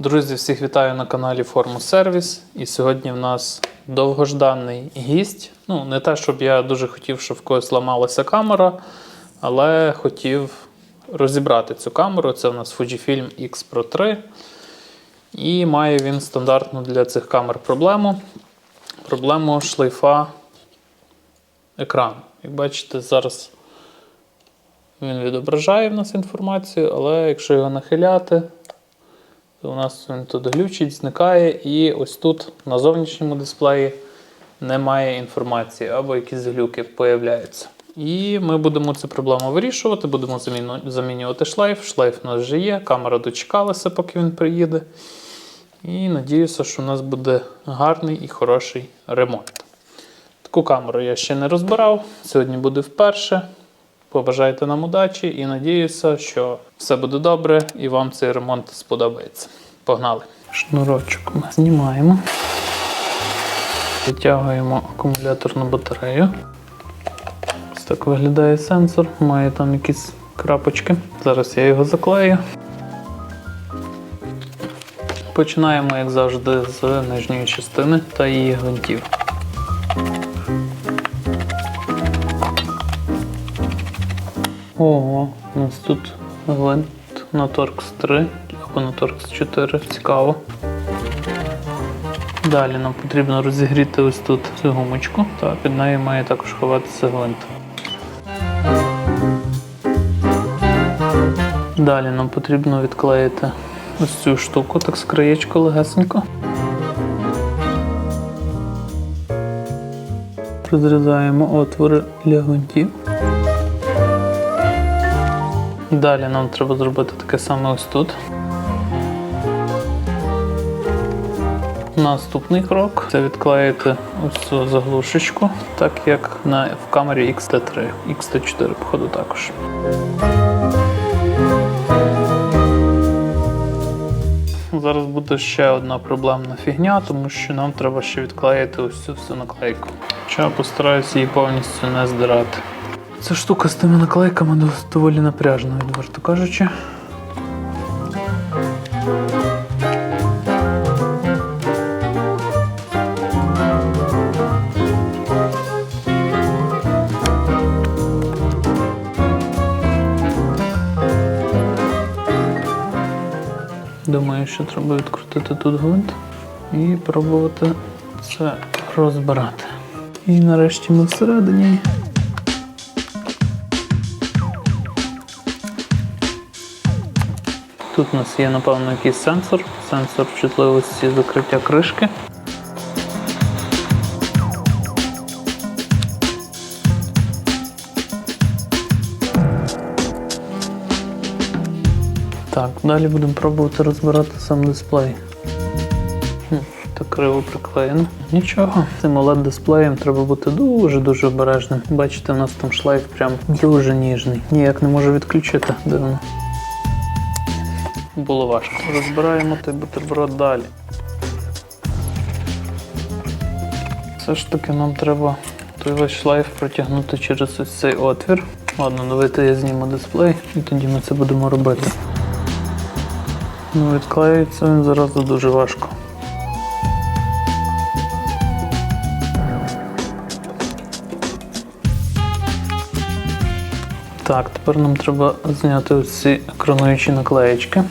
Друзі, всіх вітаю на каналі Форму Сервіс. І сьогодні в нас довгожданий гість. Ну, не те, щоб я дуже хотів, щоб в когось ламалася камера, але хотів розібрати цю камеру. Це у нас Fujifilm X Pro 3. І має він стандартну для цих камер проблему. Проблему шлейфа екрану. Як бачите, зараз він відображає в нас інформацію, але якщо його нахиляти, у нас він тут глючить, зникає, і ось тут на зовнішньому дисплеї немає інформації або якісь глюки появляються. І ми будемо цю проблему вирішувати, будемо замінювати шлейф. Шлейф у нас вже є, камера дочекалася, поки він приїде. І надіюся, що у нас буде гарний і хороший ремонт. Таку камеру я ще не розбирав. Сьогодні буде вперше. Побажайте нам удачі і надіюся, що все буде добре і вам цей ремонт сподобається. Погнали! Шнурочок ми знімаємо. Витягуємо акумуляторну батарею. Ось так виглядає сенсор, має там якісь крапочки. Зараз я його заклею. Починаємо, як завжди, з нижньої частини та її гвинтів. Ого, у нас тут гвинт на Torx 3 або на Torx 4. Цікаво. Далі нам потрібно розігріти ось тут цю гумочку, та під нею має також ховатися гвинт. Далі нам потрібно відклеїти ось цю штуку, так з краєчку легесенько. Розрізаємо отвори для гвинтів. Далі нам треба зробити таке саме ось тут. Наступний крок це відклеїти ось цю заглушечку, так як на, в камері XT3, XT4, походу також. Зараз буде ще одна проблемна фігня, тому що нам треба ще відклеїти ось цю всю наклейку. Хоча постараюся її повністю не здирати. Ця штука з тими наклейками доволі напряжна, відверто кажучи. Думаю, що треба відкрутити тут гвинт і пробувати це розбирати. І нарешті ми всередині. Тут у нас є, напевно, якийсь сенсор, сенсор чутливості закриття кришки. Так, далі будемо пробувати розбирати сам дисплей. Хм, Так криво приклеєно. Нічого, цим oled дисплеєм треба бути дуже-дуже обережним. Бачите, у нас там шлейф прям дуже ніжний. Ніяк не можу відключити. Дивно. Було важко. Розбираємо той бутерброд далі. Все ж таки нам треба той весь шлейф протягнути через ось цей отвір. Ладно, давайте я зніму дисплей і тоді ми це будемо робити. Ну, відклеюється він заразу дуже важко. Так, тепер нам треба зняти ці екрануючі наклеєчки.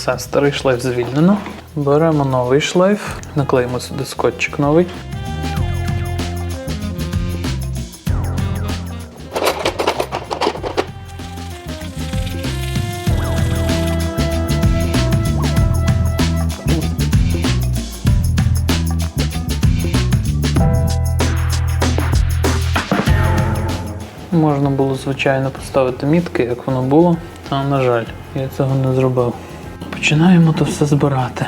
Все, старий шлейф звільнено. Беремо новий шлейф, наклеїмо сюди скотчик новий. Можна було, звичайно, поставити мітки, як воно було, а на жаль, я цього не зробив. Починаємо то все збирати.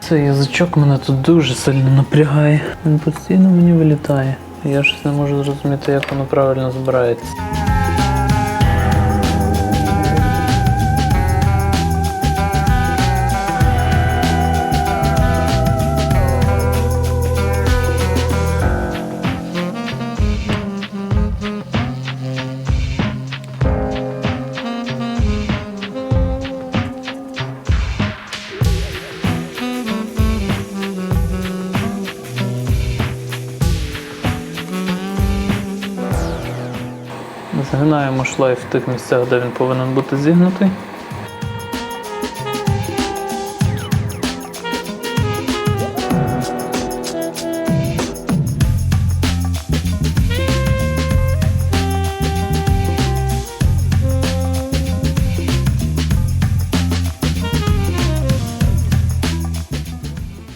Цей язичок мене тут дуже сильно напрягає. Він постійно мені вилітає. Я щось не можу зрозуміти, як воно правильно збирається. Шлейф в тих місцях, де він повинен бути зігнутий.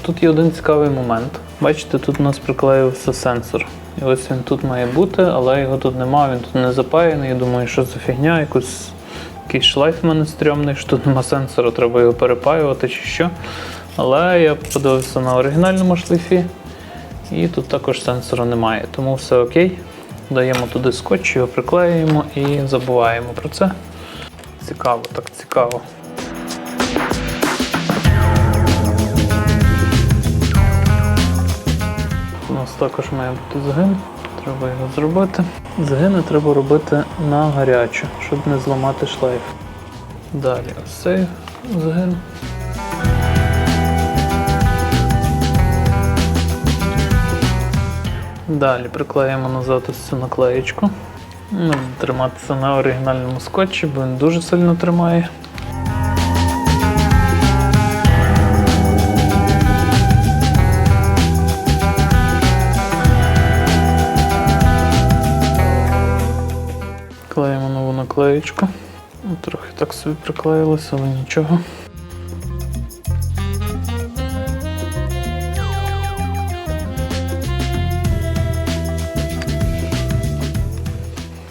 Тут є один цікавий момент. Бачите, тут у нас приклеївся сенсор. І ось він тут має бути, але його тут немає, він тут не запаяний. Я думаю, що за фігня, якийсь, якийсь шлейф в мене стрьомний, що тут нема сенсора, треба його перепаювати чи що. Але я подивився на оригінальному шлейфі, і тут також сенсора немає. Тому все окей. Даємо туди скотч, його приклеюємо і забуваємо про це. Цікаво, так цікаво. Нас також має бути згин, треба його зробити. Згини треба робити на гарячу, щоб не зламати шлейф. Далі ось цей згин. Далі приклеїмо назад ось цю наклеєчку. Триматися на оригінальному скотчі, бо він дуже сильно тримає. Наклеєчку. Ну, Трохи так собі приклеїлося, але нічого.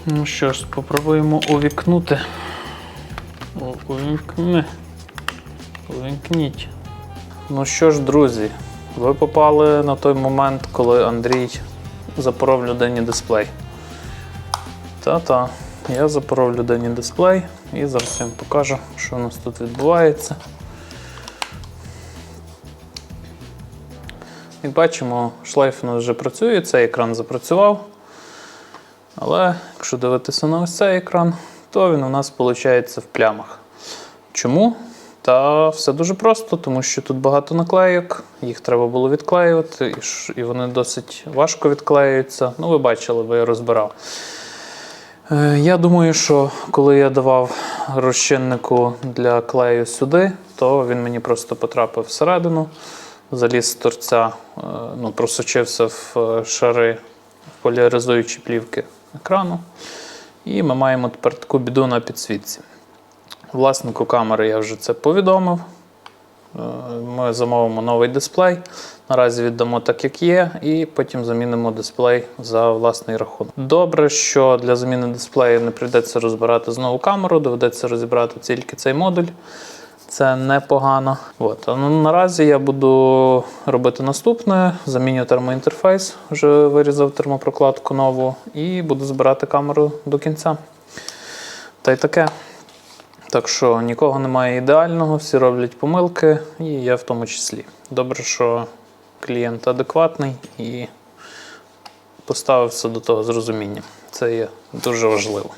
Ну що ж, спробуємо увікнути. Увімкни. Увімкніть. Ну що ж, друзі, ви попали на той момент, коли Андрій запоров людині дисплей. Та-та, я запоров людині дисплей і зараз я вам покажу, що у нас тут відбувається. Як бачимо, шлейф у нас вже працює, цей екран запрацював. Але якщо дивитися на ось цей екран, то він у нас виходить в плямах. Чому? Та все дуже просто, тому що тут багато наклейок, їх треба було відклеювати, і вони досить важко відклеюються. Ну, ви бачили, бо я розбирав. Е, Я думаю, що коли я давав розчиннику для клею сюди, то він мені просто потрапив всередину, заліз з торця, е, ну, просочився в е, шари поляризуючі плівки екрану. І ми маємо тепер таку біду на підсвітці. Власнику камери я вже це повідомив. Ми замовимо новий дисплей. Наразі віддамо так, як є, і потім замінимо дисплей за власний рахунок. Добре, що для заміни дисплею не прийдеться розбирати знову камеру, доведеться розібрати тільки цей модуль. Це непогано. От. А ну, наразі я буду робити наступне: заміню термоінтерфейс, вже вирізав термопрокладку нову, і буду збирати камеру до кінця. Та й таке. Так що нікого немає ідеального, всі роблять помилки, і я в тому числі. Добре, що клієнт адекватний і поставився до того з розумінням. Це є дуже важливо.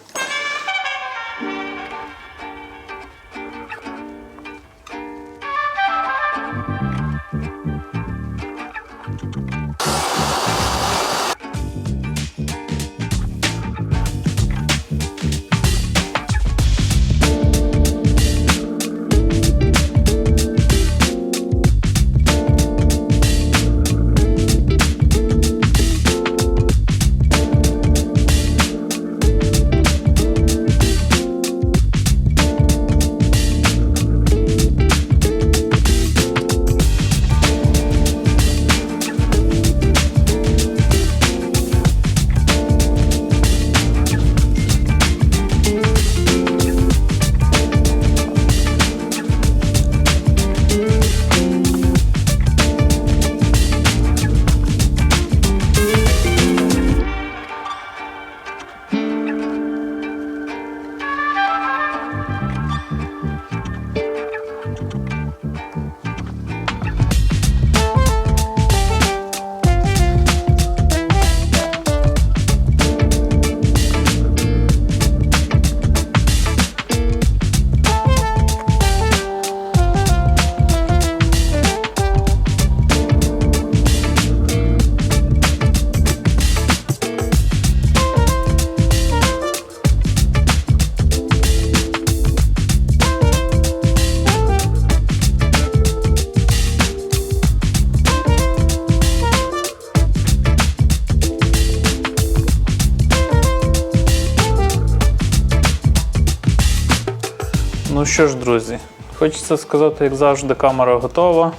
Ну що ж, друзі, хочеться сказати, як завжди, камера готова,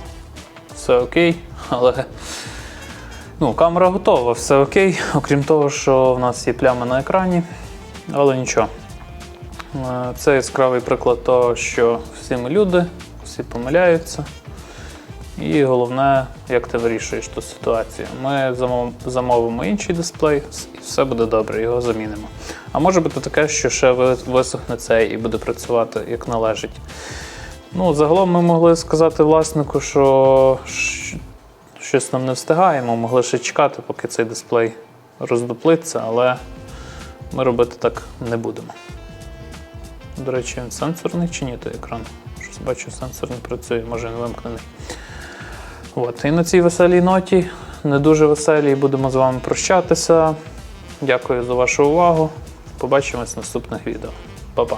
все окей, але ну, камера готова, все окей, окрім того, що в нас є плями на екрані, але нічого. Е, Це яскравий приклад того, що всі ми люди, всі помиляються. І головне, як ти вирішуєш ту ситуацію. Ми замовимо інший дисплей, і все буде добре, його замінимо. А може бути таке, що ще висохне цей і буде працювати як належить. Ну, загалом ми могли сказати власнику, що щось нам не встигаємо, могли ще чекати, поки цей дисплей роздуплиться, але ми робити так не будемо. До речі, він сенсорний чи ні той екран? Щось бачу, сенсор не працює, може він вимкнений. От. І на цій веселій ноті, не дуже веселій, будемо з вами прощатися. Дякую за вашу увагу. Побачимось в наступних відео. Па-па.